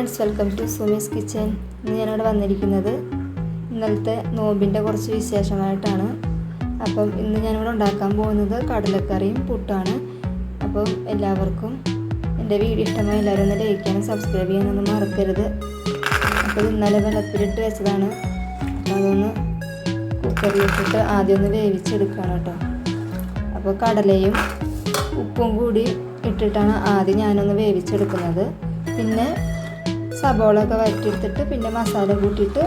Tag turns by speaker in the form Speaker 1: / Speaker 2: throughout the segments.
Speaker 1: Friends welcome to Sumi's kitchen. ഇന്ന് ഞാനിവിടെ വന്നിരിക്കുന്നത് ഇന്നലത്തെ നോമ്പിന്റെ കുറച്ച് വിശേഷമായിട്ടാണ്. അപ്പം ഇന്ന് ഞാനിവിടെ ഉണ്ടാക്കാൻ പോകുന്നത് കടലക്കറിയും പുട്ടാണ്. അപ്പം എല്ലാവർക്കും എന്റെ വീഡിയോ ഇഷ്ടമായി എല്ലാവരും ഒന്ന് ലൈക്ക് ചെയ്യാനും സബ്സ്ക്രൈബ് ചെയ്യാനൊന്നും മറക്കരുത്. അപ്പോൾ ഇന്നലെ വെള്ളത്തിലിട്ട് വെച്ചതാണ്. അപ്പോൾ അതൊന്ന് കുക്കറിലിട്ടിട്ട് ആദ്യം ഒന്ന് വേവിച്ചെടുക്കുകയാണ് കേട്ടോ. അപ്പോൾ കടലയും ഉപ്പും കൂടി ഇട്ടിട്ടാണ് ആദ്യം ഞാനൊന്ന് വേവിച്ചെടുക്കുന്നത്. പിന്നെ സബോള ഒക്കെ വരട്ടിയെടുത്തിട്ട് പിന്നെ മസാല കൂട്ടിയിട്ട്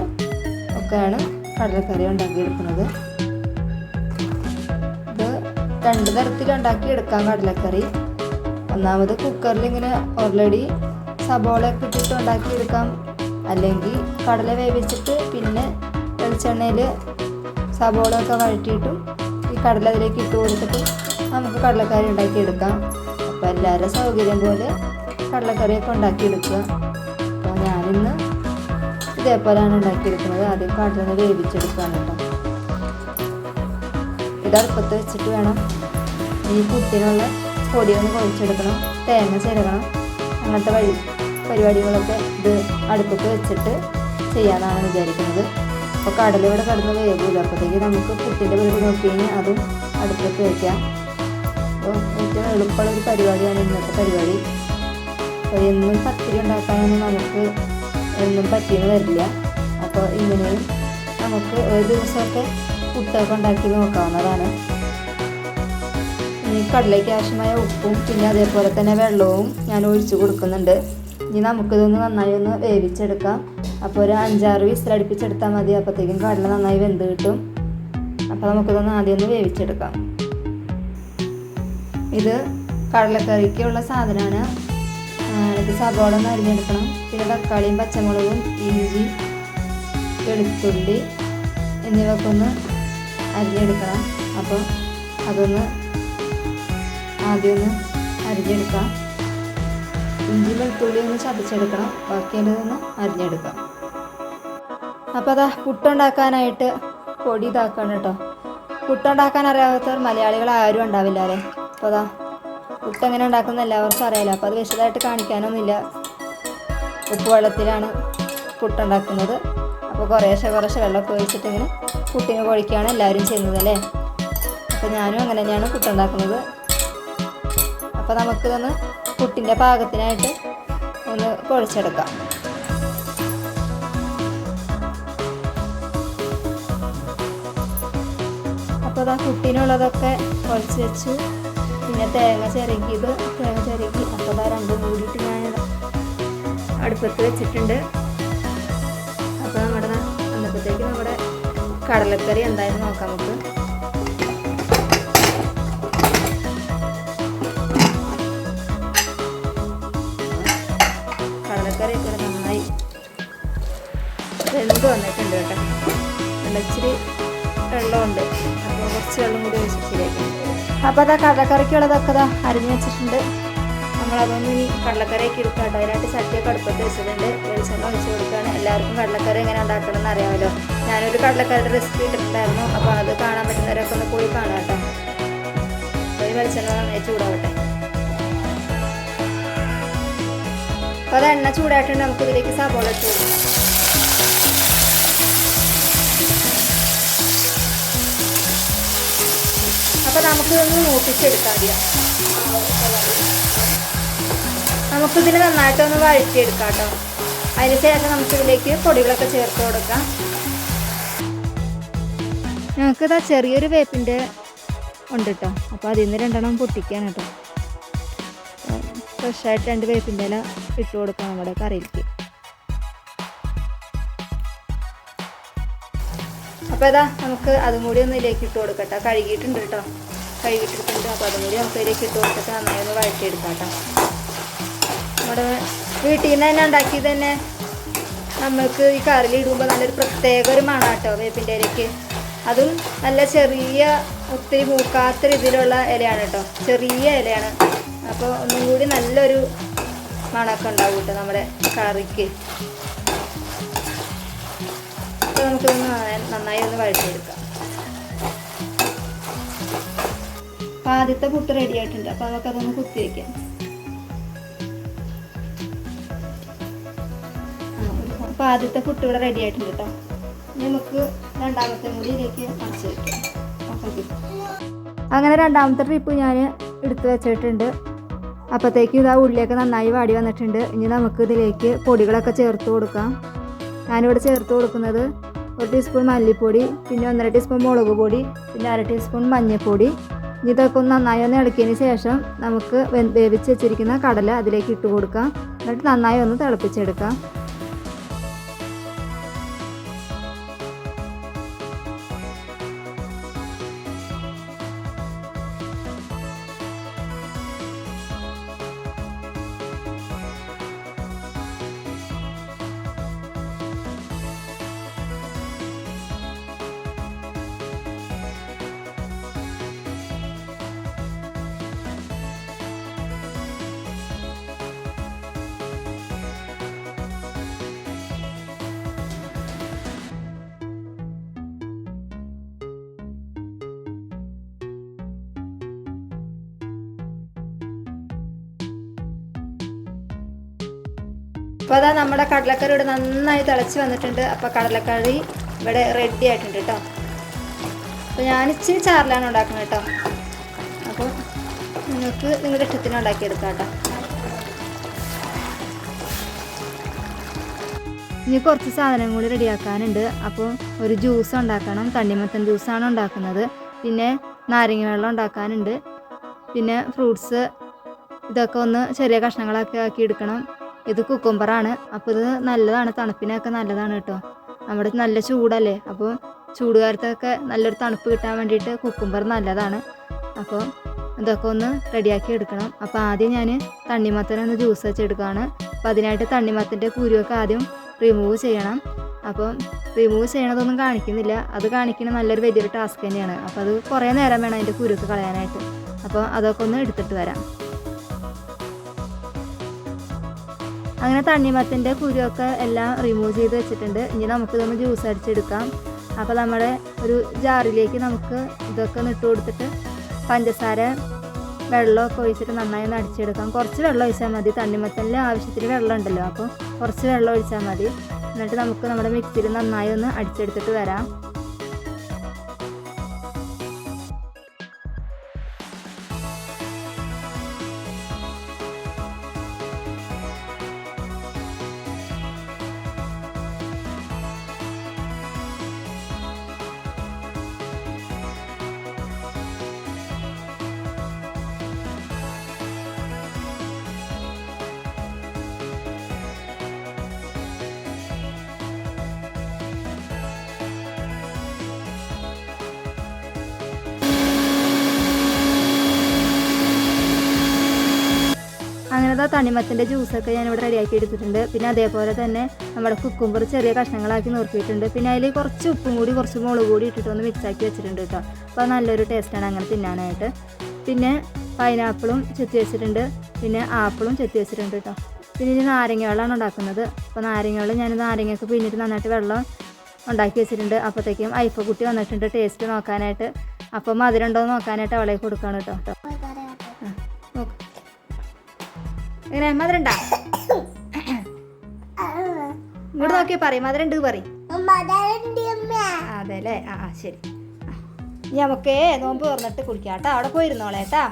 Speaker 1: ഒക്കെയാണ് കടലക്കറി ഉണ്ടാക്കിയെടുക്കുന്നത്. ഇത് രണ്ട് തരത്തിൽ ഉണ്ടാക്കിയെടുക്കാം കടലക്കറി. ഒന്നാമത് കുക്കറിൽ ഇങ്ങനെ ഓൾറെഡി സബോള ഒക്കെ ഇട്ടിട്ട് ഉണ്ടാക്കിയെടുക്കാം. അല്ലെങ്കിൽ കടല വേവിച്ചിട്ട് പിന്നെ വെളിച്ചെണ്ണയിൽ സബോള ഒക്കെ വഴറ്റിയിട്ടും ഈ കടല അതിലേക്ക് ഇട്ട് കൊടുത്തിട്ട് നമുക്ക് കടലക്കറി ഉണ്ടാക്കിയെടുക്കാം. അപ്പോൾ എല്ലാവരുടെ സൗകര്യം പോലെ കടലക്കറിയൊക്കെ ഉണ്ടാക്കിയെടുക്കുക. ഞാനിന്ന് ഇതേപോലെയാണ് ഉണ്ടാക്കിയെടുക്കുന്നത്. ആദ്യം കടല വേവിച്ചെടുക്കുകയാണ് കേട്ടോ. ഇത് അടുപ്പത്ത് വെച്ചിട്ട് വേണം. ഈ പുട്ടിനുള്ള പൊടിയൊന്ന് കുഴച്ചെടുക്കണം. തേങ്ങ ചേർക്കണം അങ്ങനത്തെ വഴി പരിപാടികളൊക്കെ ഇത് അടുപ്പത്ത് വെച്ചിട്ട് ചെയ്യാനാണ് വിചാരിക്കുന്നത്. അപ്പോൾ കടല ഇവിടെ കിടന്ന് വേവില്ല അപ്പോഴത്തേക്ക് നമുക്ക് കുത്തിന്റെ പരിപാടി നോക്കി കഴിഞ്ഞാൽ അതും അടുപ്പത്ത് വയ്ക്കാം അപ്പോൾ ഏറ്റവും എളുപ്പമുള്ള ഒരു പരിപാടിയാണ് ഇന്നത്തെ പരിപാടി. അപ്പോൾ എന്നും പത്തിരി ഉണ്ടാക്കാനൊന്നും നമുക്ക് എന്നും പറ്റിയെന്ന് വരില്ല. അപ്പോൾ ഇങ്ങനെയും നമുക്ക് ഒരു ദിവസമൊക്കെ പുട്ടൊക്കെ ഉണ്ടാക്കി നോക്കാവുന്നതാണ്. ഈ കടലയ്ക്ക് ആവശ്യമായ ഉപ്പും പിന്നെ അതേപോലെ തന്നെ വെള്ളവും ഞാൻ ഒഴിച്ചു കൊടുക്കുന്നുണ്ട്. ഇനി നമുക്കിതൊന്ന് നന്നായി ഒന്ന് വേവിച്ചെടുക്കാം. അപ്പോൾ ഒരു അഞ്ചാറ് വിസിലടുപ്പിച്ചെടുത്താൽ മതി. അപ്പോഴത്തേക്കും കടല നന്നായി വെന്ത് കിട്ടും. അപ്പോൾ നമുക്കിതൊന്ന് ആദ്യം ഒന്ന് വേവിച്ചെടുക്കാം. ഇത് കടലക്കറിക്കുള്ള സാധനമാണ്. ഇത് സബോള ഒന്ന് അരിഞ്ഞെടുക്കണം പിന്നെ തക്കാളിയും പച്ചമുളകും ഇഞ്ചി വെളുത്തുള്ളി എന്നിവയൊക്കെ ഒന്ന് അരിഞ്ഞെടുക്കണം. അപ്പോൾ അതൊന്ന് ആദ്യം ഒന്ന് അരിഞ്ഞെടുക്കാം. ഇഞ്ചി വെളുത്തുള്ളി ഒന്ന് ചതച്ചെടുക്കണം. ബാക്കിയുള്ളതൊന്ന് അരിഞ്ഞെടുക്കാം. അപ്പോൾ അതാ പുട്ടുണ്ടാക്കാനായിട്ട് പൊടി ഇതാക്കണം കേട്ടോ. പുട്ടുണ്ടാക്കാൻ അറിയാത്തവർ മലയാളികൾ ആരും ഉണ്ടാവില്ല അല്ലേ? അപ്പോൾ അതാ പുട്ട് എങ്ങനെ ഉണ്ടാക്കുന്ന എല്ലാവർക്കും അറിയാലോ. അപ്പോൾ അത് വിശദമായിട്ട് കാണിക്കാനൊന്നുമില്ല. ഉപ്പ് വെള്ളത്തിലാണ് പുട്ടുണ്ടാക്കുന്നത് അപ്പോൾ കുറേശ്ശെ കുറേശ്ശെ വെള്ളമൊക്കെ ഒഴിച്ചിട്ട് ഇങ്ങനെ പുട്ടിന് കുഴിക്കുകയാണ് എല്ലാവരും ചെയ്യുന്നത് അല്ലേ? അപ്പോൾ ഞാനും അങ്ങനെ തന്നെയാണ് പുട്ടുണ്ടാക്കുന്നത് അപ്പോൾ നമുക്കിതൊന്ന് പുട്ടിന്റെ പാകത്തിനായിട്ട് ഒന്ന് കുഴച്ചെടുക്കാം അപ്പോൾ അതാ കുട്ടീനുള്ളതൊക്കെ കുഴച്ച് വെച്ചു പിന്നെ തേങ്ങ ചിരകിയത് തേങ്ങ ചിരകി അപ്പോൾ അതാ രണ്ടും കൂടിയിട്ട് ഞാൻ അടുപ്പത്ത് വെച്ചിട്ടുണ്ട്. അപ്പോൾ നമ്മുടെ അന്നപ്പോഴത്തേക്ക് നമ്മുടെ കടലക്കറി എന്തായാലും നോക്കാം നമുക്ക്. കടലക്കറി ഒക്കെ നന്നായി വെന്ത് വന്നിട്ടുണ്ട് കേട്ടോ. നല്ല ഇച്ചിരി വെള്ളമുണ്ട്. അപ്പോൾ കുറച്ച് വെള്ളം കൂടി ഒഴിച്ചിട്ടിലേക്ക് അപ്പോൾ അതാ കടലക്കറിക്കുള്ളതൊക്കെ അതാ അരിഞ്ഞ് വെച്ചിട്ടുണ്ട്. നമ്മളതൊന്നും ഇനി കടലക്കറിയൊക്കെ എടുക്കാം കേട്ടോ അതിനായിട്ട് ചട്ടിയൊക്കെ അടുപ്പത്ത് വെച്ചിട്ടുണ്ട്. വെളിച്ചെണ്ണ ഒഴിച്ച് കൊടുക്കുകയാണ്. എല്ലാവർക്കും കടലക്കറി എങ്ങനെ ഉണ്ടാക്കണം എന്ന് അറിയാമല്ലോ. ഞാനൊരു കടലക്കറിയുടെ റെസിപ്പി ഇട്ടിട്ടുണ്ടായിരുന്നു. അപ്പോൾ അത് കാണാൻ പറ്റുന്നവരൊക്കെ ഒന്ന് പോയി കാണാം കേട്ടോ. ഒരു വെളിച്ചെണ്ണ നന്നായി ചൂടാവട്ടെ. അപ്പോൾ അത് എണ്ണ ചൂടായിട്ടുണ്ട്. നമുക്ക് ഇതിലേക്ക് സബോള ഇട്ട് കൊടുക്കാം നമുക്ക് നമുക്കിതൊന്ന് മൂപ്പിച്ചെടുക്കാം ആദ്യം നമുക്കിതിന് നന്നായിട്ടൊന്ന് വഴറ്റിയെടുക്കാം കേട്ടോ അതിന് ശേഷം നമുക്കിതിലേക്ക് പൊടികളൊക്കെ ചേർത്ത് കൊടുക്കാം. ഞങ്ങൾക്കിതാ ചെറിയൊരു വേപ്പിന്റെ ഉണ്ട് കേട്ടോ അപ്പോൾ അതിൽ നിന്ന് രണ്ടെണ്ണം പൊട്ടിക്കാൻ കേട്ടോ ഫ്രഷായിട്ട് രണ്ട് വേപ്പിന്റെ ഇല ഇട്ട് കൊടുക്കാം നമ്മുടെ കറിയിലേക്ക്. അപ്പോൾ ഇതാ നമുക്ക് അതും കൂടി ഒന്ന് ഇതിലേക്ക് ഇട്ട് കൊടുക്കട്ടെ. കഴുകിയിട്ടുണ്ട് കേട്ടോ. കഴുകിയിട്ടിട്ടുണ്ട്. അപ്പോൾ അതും കൂടി നമുക്ക് ഇതിലേക്ക് ഇട്ട് കൊടുത്തിട്ട് നന്നായി ഒന്ന് വഴറ്റിയെടുക്കാം കേട്ടോ. നമ്മുടെ വീട്ടിൽ നിന്ന് തന്നെ ഉണ്ടാക്കി തന്നെ നമുക്ക് ഈ കറിൽ ഇടുമ്പോൾ നല്ലൊരു പ്രത്യേക ഒരു മണം കേട്ടോ വേപ്പിന്റെ ഇലയ്ക്ക്. അതും നല്ല ചെറിയ ഒത്തിരി മൂക്കാത്ത രീതിയിലുള്ള ഇലയാണ് കേട്ടോ. ചെറിയ ഇലയാണ്. അപ്പോൾ ഒന്നും കൂടി നല്ലൊരു മണമൊക്കെ ഉണ്ടാവും കേട്ടോ നമ്മുടെ കറിക്ക്. അപ്പോൾ നമുക്കിതൊന്ന് നന്നായി ഒന്ന് വഴറ്റിയെടുക്കാം. അപ്പൊ ആദ്യത്തെ പുട്ട് റെഡി ആയിട്ടുണ്ട്. അപ്പോൾ നമുക്കതൊന്ന് കുത്തി വെക്കാം. അപ്പോൾ ആദ്യത്തെ പുട്ട് ഇവിടെ റെഡി ആയിട്ടുണ്ട് കേട്ടോ നമുക്ക് രണ്ടാമത്തെ കൂടി ഇതിലേക്ക് മറിച്ച് വയ്ക്കാം അങ്ങനെ രണ്ടാമത്തെ ട്രിപ്പ് ഞാൻ എടുത്തു വെച്ചിട്ടുണ്ട്. അപ്പോഴത്തേക്കും ഇതാ ഉള്ളിലേക്ക് നന്നായി വാടി വന്നിട്ടുണ്ട്. ഇനി നമുക്ക് ഇതിലേക്ക് പൊടികളൊക്കെ ചേർത്ത് കൊടുക്കാം. ഞാനിവിടെ ചേർത്ത് കൊടുക്കുന്നത് ഒരു ടീസ്പൂൺ മല്ലിപ്പൊടി പിന്നെ ഒന്നര ടീസ്പൂൺ മുളക് പൊടി പിന്നെ അര ടീസ്പൂൺ മഞ്ഞൾപ്പൊടി. ഇതൊക്കെ ഒന്ന് നന്നായി ഒന്ന് ഇളക്കിയതിന് ശേഷം നമുക്ക് വേവിച്ച് വെച്ചിരിക്കുന്ന കടല അതിലേക്ക് ഇട്ട് കൊടുക്കാം. എന്നിട്ട് നന്നായി ഒന്ന് തിളപ്പിച്ചെടുക്കാം. അപ്പോൾ അതാ നമ്മുടെ കടലക്കറി ഇവിടെ നന്നായി തിളച്ച് വന്നിട്ടുണ്ട്. അപ്പോൾ കടലക്കറി ഇവിടെ റെഡി ആയിട്ടുണ്ട് കേട്ടോ അപ്പോൾ ഞാൻ ഇച്ചിരി ചാറിലാണ് ഉണ്ടാക്കുന്നത് കേട്ടോ അപ്പോൾ നിങ്ങൾക്ക് നിങ്ങളുടെ ഇഷ്ടത്തിന് ഉണ്ടാക്കിയെടുക്കാം കേട്ടോ ഇനി കുറച്ച് സാധനം കൂടി റെഡിയാക്കാനുണ്ട് അപ്പോൾ ഒരു ജ്യൂസ് ഉണ്ടാക്കണം. തണ്ണിമത്തൻ ജ്യൂസാണ് ഉണ്ടാക്കുന്നത്. പിന്നെ നാരങ്ങ വെള്ളം ഉണ്ടാക്കാനുണ്ട്. പിന്നെ ഫ്രൂട്ട്സ് ഇതൊക്കെ ഒന്ന് ചെറിയ കഷ്ണങ്ങളൊക്കെ ആക്കി എടുക്കണം. ഇത് കുക്കുംബറാണ്. അപ്പോൾ ഇത് നല്ലതാണ് തണുപ്പിനൊക്കെ നല്ലതാണ് കേട്ടോ. നമ്മുടെ നല്ല ചൂടല്ലേ? അപ്പോൾ ചൂടുകാലത്തൊക്കെ നല്ലൊരു തണുപ്പ് കിട്ടാൻ വേണ്ടിയിട്ട് കുക്കുംബർ നല്ലതാണ്. അപ്പോൾ ഇതൊക്കെ ഒന്ന് റെഡിയാക്കി എടുക്കണം. അപ്പോൾ ആദ്യം ഞാൻ തണ്ണിമത്തനൊന്ന് ജ്യൂസ് വെച്ചെടുക്കുകയാണ് അപ്പോൾ അതിനായിട്ട് തണ്ണിമത്തന്റെ കുരുവൊക്കെ ആദ്യം റിമൂവ് ചെയ്യണം. അപ്പോൾ റിമൂവ് ചെയ്യണതൊന്നും കാണിക്കുന്നില്ല. അത് കാണിക്കണ നല്ലൊരു വലിയൊരു ടാസ്ക് തന്നെയാണ്. അപ്പോൾ അത് കുറേ നേരം വേണം അതിന്റെ കുരുക്ക് കളയാനായിട്ട്. അപ്പോൾ അതൊക്കെ ഒന്ന് എടുത്തിട്ട് വരാം. അങ്ങനെ തണ്ണിമത്തിന്റെ കുരുവൊക്കെ എല്ലാം റിമൂവ് ചെയ്ത് വെച്ചിട്ടുണ്ട്. ഇനി നമുക്ക് നമുക്കിതൊന്ന് ജ്യൂസ് അടിച്ചെടുക്കാം. അപ്പോൾ നമ്മുടെ ഒരു ജാറിലേക്ക് നമുക്ക് ഇതൊക്കെ ഇട്ട് കൊടുത്തിട്ട് പഞ്ചസാര വെള്ളമൊക്കെ ഒഴിച്ചിട്ട് നന്നായി ഒന്ന് അടിച്ചെടുക്കാം. കുറച്ച് വെള്ളം ഒഴിച്ചാൽ മതി. തണ്ണിമത്തനിൽ ആവശ്യത്തിന് വെള്ളം ഉണ്ടല്ലോ. അപ്പോൾ കുറച്ച് വെള്ളം ഒഴിച്ചാൽ മതി. എന്നിട്ട് നമുക്ക് നമ്മുടെ മിക്സിയിൽ നന്നായി ഒന്ന് അടിച്ചെടുത്തിട്ട് വരാം. അങ്ങനെ തണിമത്തിന്റെ ജ്യൂസൊക്കെ ഞാനിവിടെ റെഡിയാക്കി എടുത്തിട്ടുണ്ട്. പിന്നെ അതേപോലെ തന്നെ നമ്മുടെ കുക്കുംബർ ചെറിയ കഷ്ണങ്ങളാക്കി നുറുക്കിയിട്ടുണ്ട് പിന്നെ അതിൽ കുറച്ച് ഉപ്പും കൂടി കുറച്ച് മുളക് കൂടി ഇട്ടിട്ട് ഒന്ന് മിക്സാക്കി വെച്ചിട്ടുണ്ട് കേട്ടോ. അപ്പോൾ നല്ലൊരു ടേസ്റ്റാണ് അങ്ങനെ തിന്നാനായിട്ട്. പിന്നെ പൈനാപ്പിളും ചെത്തി വെച്ചിട്ടുണ്ട്. പിന്നെ ആപ്പിളും ചെത്തി വെച്ചിട്ടുണ്ട് കേട്ടോ. പിന്നെ ഇനി നാരങ്ങ വെള്ളമാണ് ഉണ്ടാക്കുന്നത്. അപ്പോൾ നാരങ്ങ വെള്ളം ഞാൻ നാരങ്ങയൊക്കെ പിന്നിട്ട് നന്നായിട്ട് വെള്ളം ഉണ്ടാക്കി വെച്ചിട്ടുണ്ട്. അപ്പോഴത്തേക്കും ഐഫ കുട്ടി വന്നിട്ടുണ്ട് ടേസ്റ്റ് നോക്കാനായിട്ട്. അപ്പം മധുരം ഉണ്ടോ നോക്കാനായിട്ട് അവളെ കൊടുക്കുകയാണ് കേട്ടോ. എങ്ങനെ മധുരം ഇങ്ങോട്ട് നോക്കിയാ പറ മധുരം ഉണ്ട് പറയും. അതെ അല്ലേ ആ ശരി. ഞമ്മക്കേ നോമ്പ് തുറന്നിട്ട് കുടിക്കാട്ടോ അവിടെ പോയിരുന്നോളെ കേട്ടാ.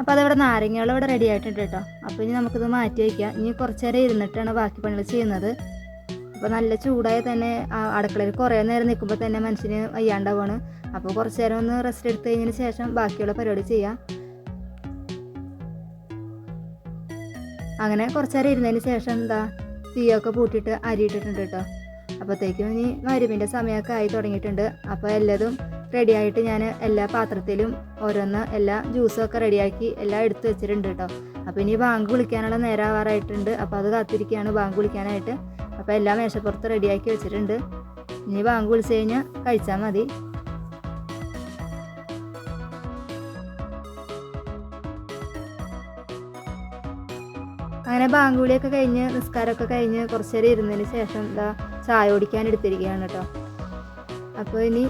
Speaker 1: അപ്പോൾ അതവിടെ നാരങ്ങകൾ ഇവിടെ റെഡി ആയിട്ടുണ്ട് കേട്ടോ. അപ്പോൾ ഇനി നമുക്കിത് മാറ്റി വയ്ക്കാം. ഇനി കുറച്ച് നേരം ഇരുന്നിട്ടാണ് ബാക്കി പണികൾ ചെയ്യുന്നത്. അപ്പോൾ നല്ല ചൂടായി തന്നെ അടുക്കളയിൽ കുറേ നേരം നിൽക്കുമ്പോൾ തന്നെ മനുഷ്യന് വയ്യാണ്ടാവാണ്. അപ്പോൾ കുറച്ച് നേരം ഒന്ന് റെസ്റ്റ് എടുത്ത് കഴിഞ്ഞതിന് ശേഷം ബാക്കിയുള്ള പരിപാടി ചെയ്യാം. അങ്ങനെ കുറച്ച് നേരം ഇരുന്നതിന് ശേഷം എന്താ തീയൊക്കെ പൂട്ടിയിട്ട് അരി ഇട്ടിട്ടുണ്ട് കേട്ടോ. അപ്പോഴത്തേക്കും ഇനി മരുമിന്റെ സമയമൊക്കെ ആയി തുടങ്ങിയിട്ടുണ്ട്. അപ്പോൾ എല്ലാതും റെഡിയായിട്ട് ഞാൻ എല്ലാ പാത്രത്തിലും ഓരോന്ന് എല്ലാ ജ്യൂസും ഒക്കെ റെഡിയാക്കി എല്ലാം എടുത്തു വെച്ചിട്ടുണ്ട് കേട്ടോ. അപ്പോൾ ഇനി ബാങ്ക് വിളിക്കാനുള്ള നേരം ആവാറായിട്ടുണ്ട് അപ്പോൾ അത് കാത്തിരിക്കുകയാണ് ബാങ്ക് വിളിക്കാനായിട്ട്. അപ്പോൾ എല്ലാം മേശപ്പുറത്ത് റെഡിയാക്കി വെച്ചിട്ടുണ്ട്. ഇനി ബാങ്ക് വിളിച്ചു കഴിഞ്ഞാൽ കഴിച്ചാൽ മതി. അങ്ങനെ ബാങ്ക് വിളിയൊക്കെ കഴിഞ്ഞ് നിസ്കാരമൊക്കെ കഴിഞ്ഞ് കുറച്ച് നേരം ഇരുന്നതിന് ശേഷം എന്താ ചായ ഓടിക്കാൻ എടുത്തിരിക്കുകയാണ് കേട്ടോ. അപ്പോൾ ഇനി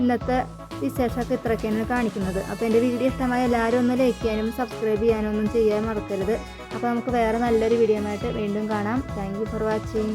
Speaker 1: ഇന്നത്തെ വിശേഷമൊക്കെ ഇത്രയൊക്കെയാണ് കാണിക്കുന്നത്. അപ്പോൾ എന്റെ വീഡിയോ ഇഷ്ടമായ എല്ലാവരും ഒന്ന് ലൈക്ക് ചെയ്യാനും സബ്സ്ക്രൈബ് ചെയ്യാനും ഒന്നും ചെയ്യാൻ മറക്കരുത്. അപ്പോൾ നമുക്ക് വേറെ നല്ലൊരു വീഡിയോ ആയിട്ട് വീണ്ടും കാണാം. Thank for watching